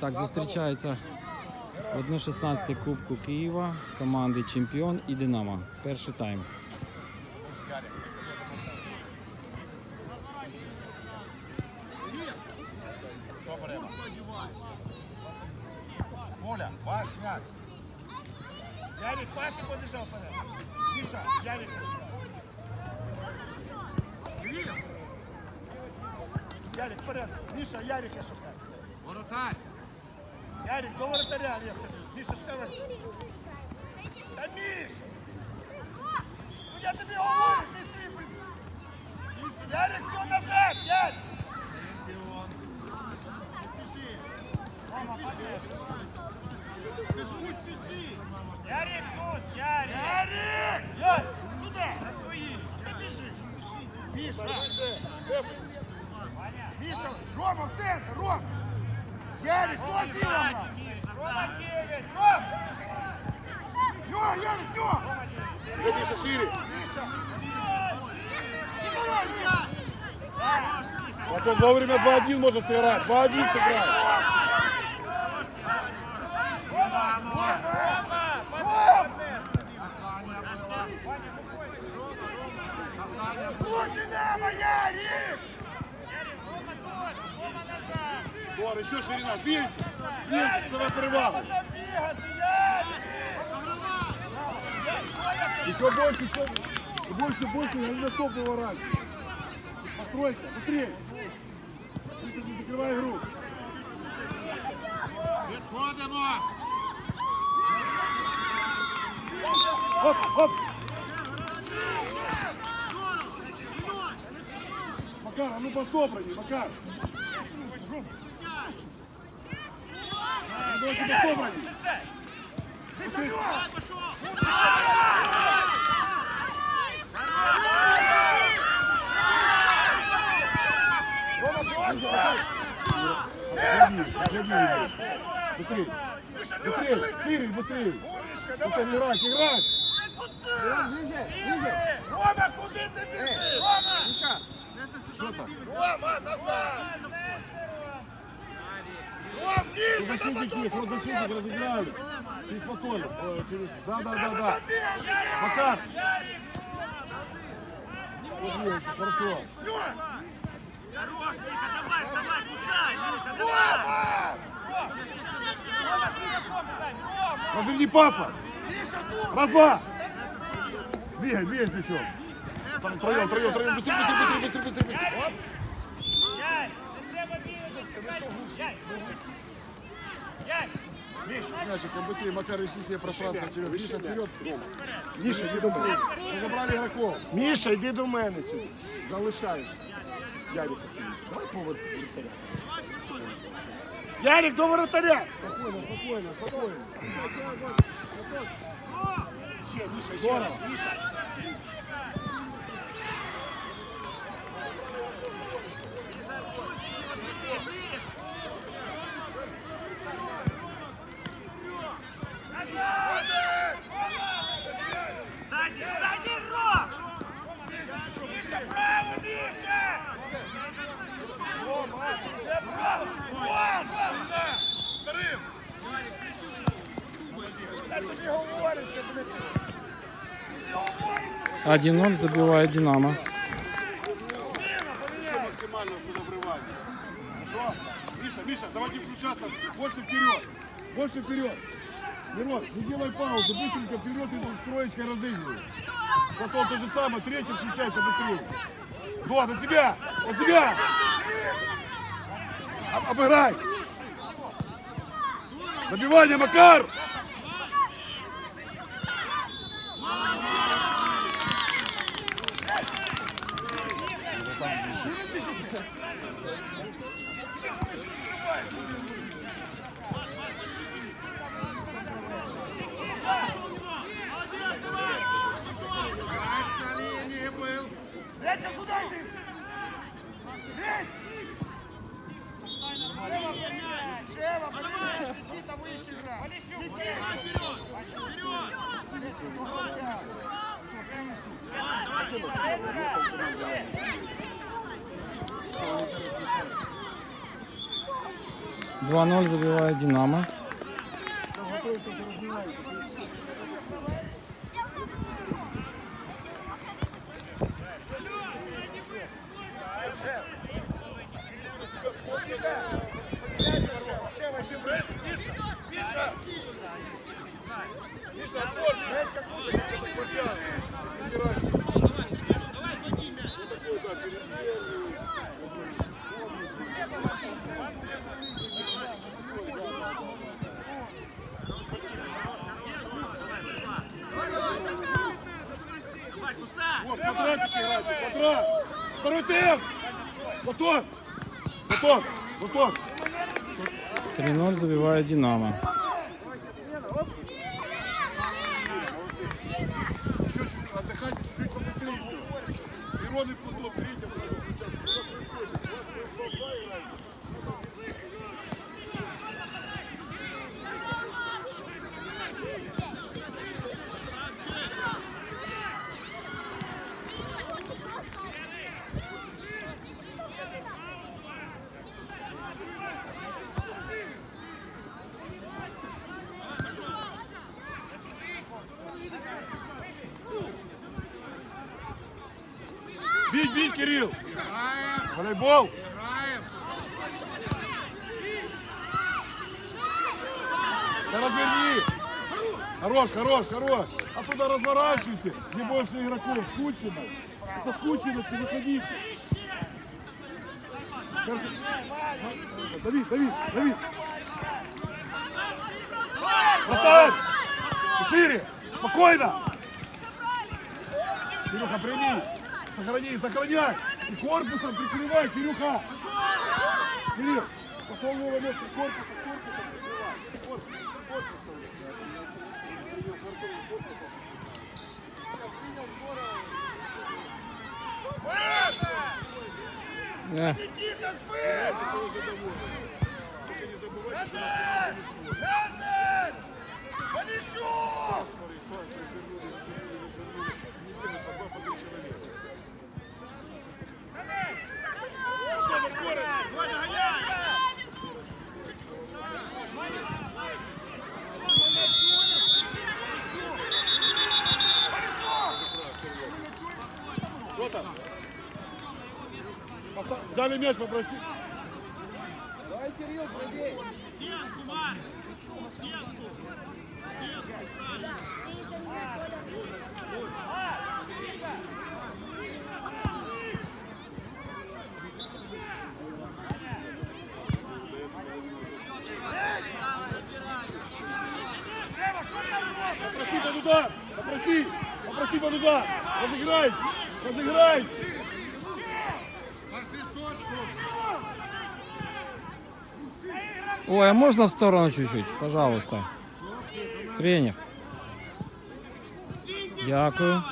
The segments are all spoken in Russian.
Так, зустрічаються в 1-16 Кубку Києва команди Чемпіон і Динамо. Перший тайм. Вовремя 2-1 можно сыграть. 2-1 сыграть. Дор, еще ширина. Бейте. Бейте, давай Ярик! Еще больше, больше, больше. Я не готов выворачивать. Постройка, быстрее. Миша, не закрывай игру. Відходимо. Оп, оп. Макар, а ну пособрани, Макар. Давайте пособрани. Миша, Быстрее. Быстрее, шире, быстрее. Умничка, Быстрее, давай! играть, играть. Рома, куди ти біжиш? Рома! Рома, назад! Ром, Миша, на Защитник есть, вот защитник разыграли. Ты спокойно. Ой, через- Да, да, да, да. Ярик! Макар. Ярик! Вот есть, Хорошо. Рома! Рома! Разверни паса. Миша, тут! Раз, два. Двигай, двигай плечом. Там, Троем, троем, троем. Быстрее, быстрее, быстрее, быстрее, быстрее. Оп. Ярик, не треба бігати. Ярик! Ярик! Мячик, он быстрее, Макар, ищи себе пространство через. Миша, вперед. Міша, йди до мене. Мы забрали игроков. Міша, йди до мене сюди. Залишається. Ярик. Давай повод воротаря. Ярик, до воротаря! Спокойно, спокойно, спокойно. Ще, Міша, ще. Здорово. Міша. Сзади, сзади, Ром! Миша, право, Миша! Рома, вже право! Рома! Вторим! Я тобі говорю, це, блядь. Тобі говорю, 1-0 забиває Динамо. зміна, Еще поміняй! максимально сюда врывать. Хорошо? Миша, Миша, давайте включаться. Больше вперед. Больше вперед. Мирон, не делай паузу. Быстренько вперед и троечкой разыгрывай. Потом то же самое. Третий включайся быстрее. До, на себя! На себя! Об- обыграй! Добивание, Макар! 2-0 забиває Динамо. Миша, отбор, знаете, как лучше, как это победа. Убирайся. Вот такой, да, перед- Вот, квадратики играйте, квадрат. Второй темп. Готов. Готов. Готов. 3-0 забиває Динамо. Еще чуть отдыхать, чуть-чуть побыстрее. Мирон Волейбол! Да разверни! Хорош, хорош, хорош! Оттуда разворачивайте! Не больше игроков! Скучно! Это скучно, переходите! Хорошо. Дави, дави, дави! Братан! Шире! Спокойно! Кирюха, прими! Сохрани, сохраняй! И корпусом прикрывай, Кирюха! Кирилл, пошел его место, корпусом, корпусом прикрывай. Корпус, корпусом. Кирилл, хорошо, корпусом. Е, Никита, сбит! Только не забывайте, что нас не спорит. Назад! Полищук! Смотри, пасы, вернули, вернули, вернули. Не делай по два, по три человека. Все, Маркора, давай, догоняй! Кто там? Поста- Взяли мяч, попроси. Попроси Удар! Разыграй! Разыграй! Ой, а можна в сторону чуть-чуть? Пожалуйста. Тренер. Дякую.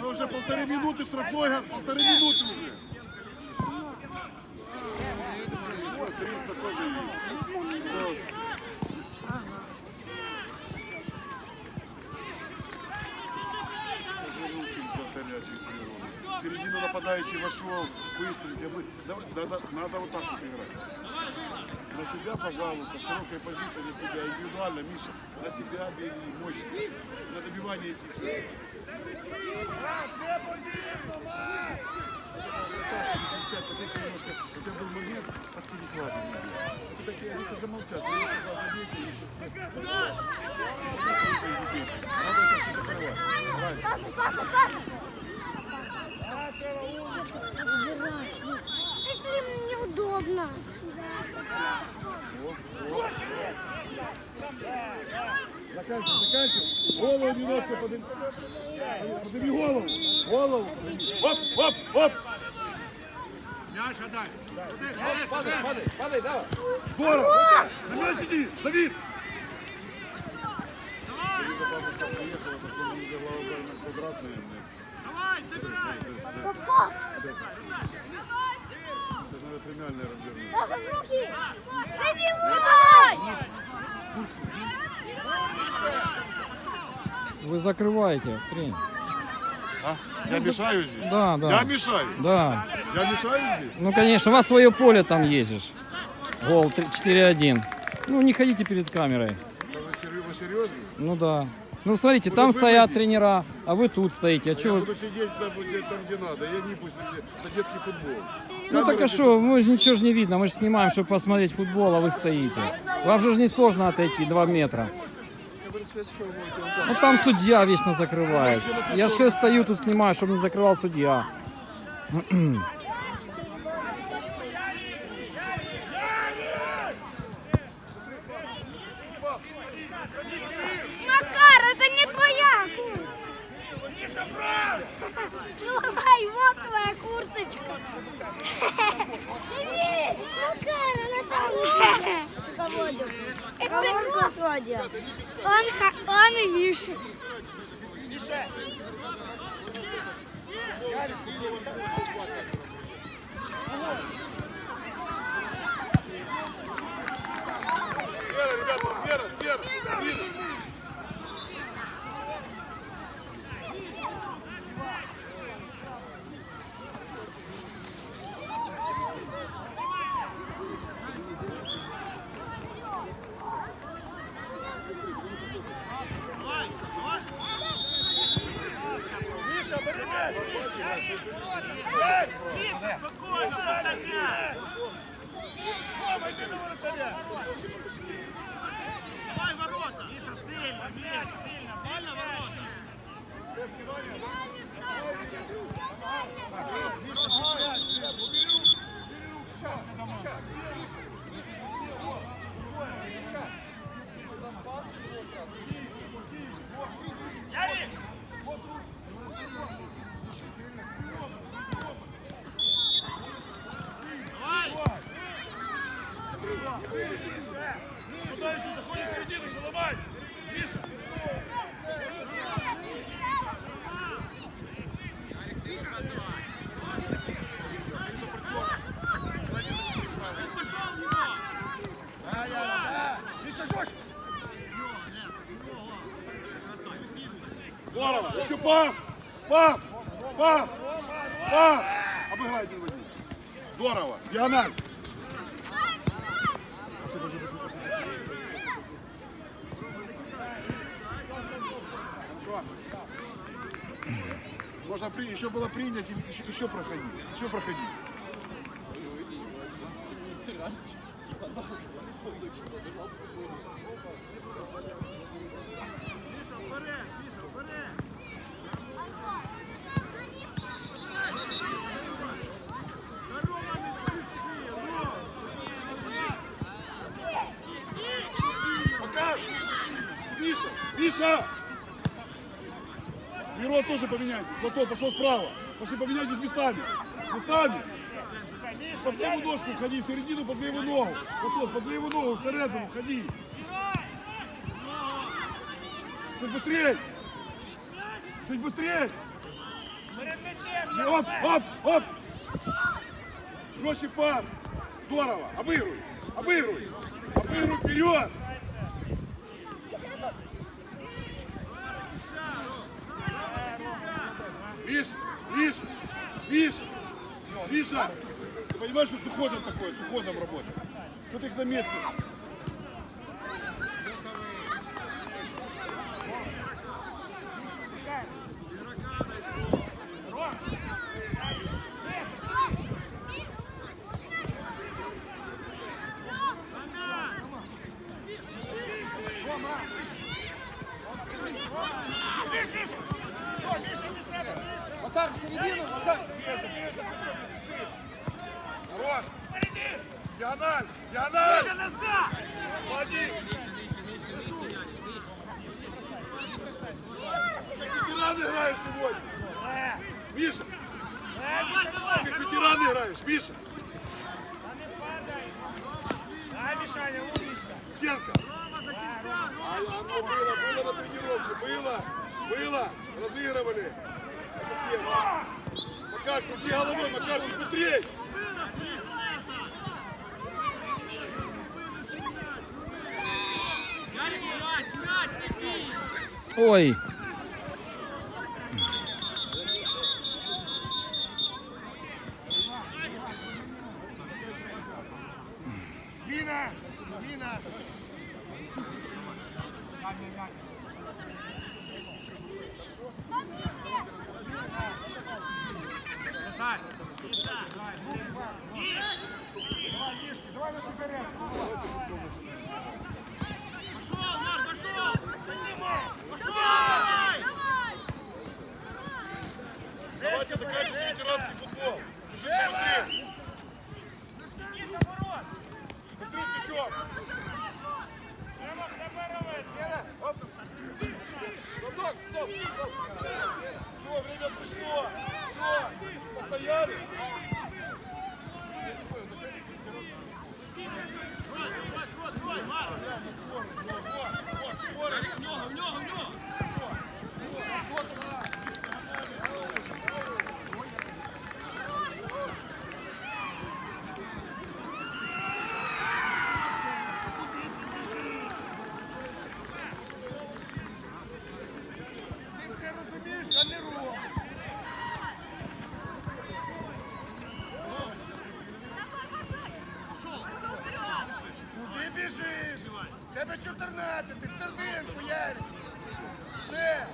Мы уже полторы минуты штрафной, га- полторы минуты уже. 300 тоже Развернул через Мирона. В середину нападающий вошел, быстренько. вы- давай, Надо, вот так вот играть. На себя, пожалуйста, широкая позиция на себя, индивидуально, Миша, на себя бери, мощно. На добивание не кричать, таких немножко, у тебя был момент, а ты не кладешь. Ты такие, они сейчас замолчат, еще даже видите, их сейчас Надо это все закрывать. Правильно. Если мне удобно. Заканчивай, заканчивай. Голову немножко подними. Подними голову. Голову. Оп, оп, оп. Здорово. На мяч иди, Давид. Попал. Это, наверное, премиальное развернуть. Даже в руки. Ви закриваєте, тренер. А? Я мешаю здесь? Да, да. Я мешаю. Да. Я мешаю здесь? Ну, конечно, у вас свое поле там ездишь. Гол 3 4-1. Ну, не ходите перед камерой. Вы сер- вы серьезно? Ну да. Ну, смотрите, там вы стоят выйдете. тренера, а вы тут стоите. А Я что вы... буду сидеть там, где, там, где надо. Я не пусть это детский футбол. Ну так а что, мы же ничего же не видно, мы же снимаем, чтобы посмотреть футбол, а вы стоите. Вам же не сложно отойти 2 метра. Ну там судья вечно закрывает. Я же стою тут снимаю, чтобы не закрывал судья. Макар, это не твоя Давай, вот твоя курточка. Макар, она там. Кого Это Володя. Он, ха- он и Миша. Вера, ребята, Вера, Вера, Вера. Миша, бери мяч! Мяч! Миша, спокойно! мяч! Рома, йди до воротаря! Давай ворота! Миша, сильно! Миша, сильно! Сильно ворота! Ярик! Куда еще заходит в середину, еще ломать? Миша! Да, Яна, да! Миша, жестче! Здорово. Еще пас. Пас. Пас. Пас. Обыграй один в один. Здорово. Дианаль. Можно при... еще было принять, еще, еще проходить. Еще проходить. Миша. Мирон тоже поменяйте. Платон пошел вправо. Пошли поменяйтесь местами. Местами. Под левую ножку входи, в середину под левую ногу. Платон, под левую ногу, в середину входи. Чуть быстрее. Чуть быстрее. Оп, оп, оп. Жестче пас. Здорово. Обыгрывай. Обыгрывай. Обыгрывай вперед. Миша, Миша, Миша, Миша. Ты понимаешь, что с уходом такое, с уходом работает? Ты их на месте? Миша, Миша! О, Миша, не треба, Миша! Макар, в середину, Макар. Хорош. Миша, назад! Молодец. Как ветеран играешь сегодня. Миша, как ветеран играешь, Миша. Дай, Мишаня, умничка! Стенка. А оно было, было на тренировке, было, было, разыгрывали. Макар, крути головой, Макарчик, быстрее. Ой, Міна! Міна! Давай, Мишка, давай на суперечку. Давайте заканчивать ветеранский футбол. Чужие быстрее. Быстрее с мячом. Стоп, стоп, стоп. Все, время пришло. Все, постояли. Тебе 14, ти в серединку, Ярик. Все.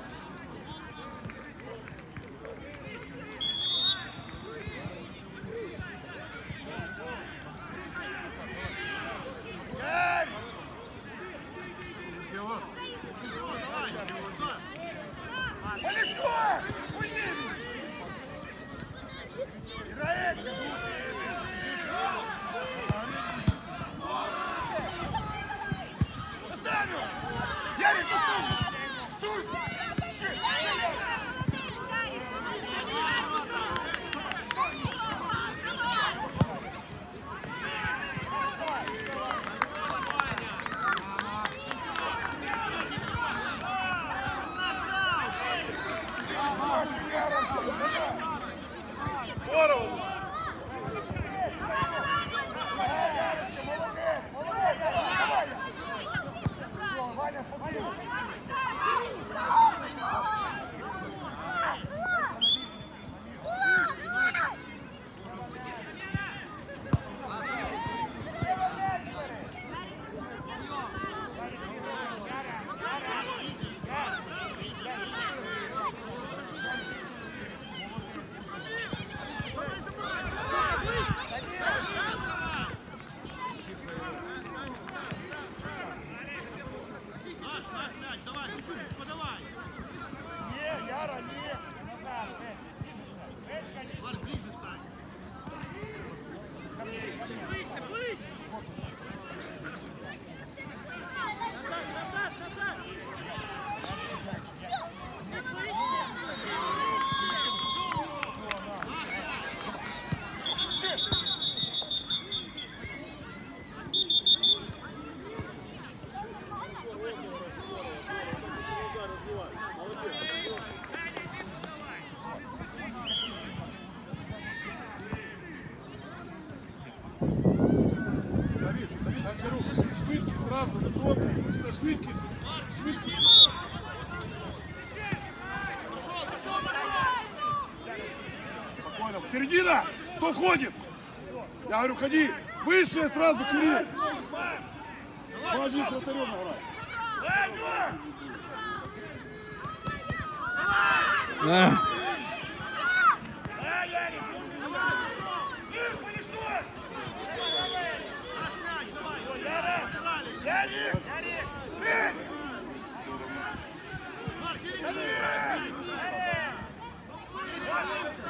Ярик! Колесо! Уйди! Играет! Куди біжиш? Достану! Ярик, достану! Суй! Ще, ще, Ярик! Здорово. Кто входит? Я говорю, ходи. Выше сразу, Кирилл. Молодец, вратарем играй. Ярик! Яра! Ярик! Ярик!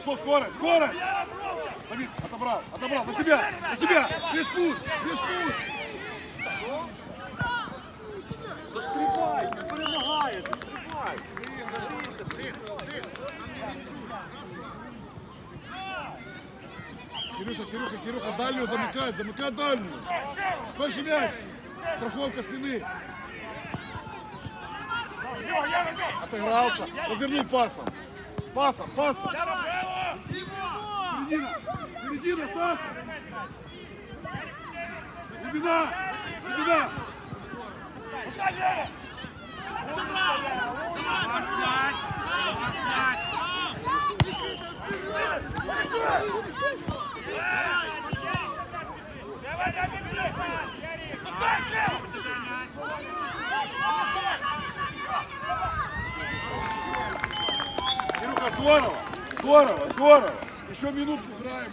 Пошел, скорость, скорость. Давид, отобрал, отобрал, на себя, на себя. Движку, движку. Стрибай, не перемагає, стрибай. Кирюша, Кирюха, Кирюха, дальнюю замыкает, замыкает дальнюю. Дальше мяч. Страховка спины. Отыгрался. Развернул пасом. Пасом, пасом. Яра, браво! Середина, середина, Саша. Глубина, глубина. Пускай, Яра! Давай, дай мне бей! Пустой слева! Кирюха, здорово, здорово, здорово. Еще минутку играем.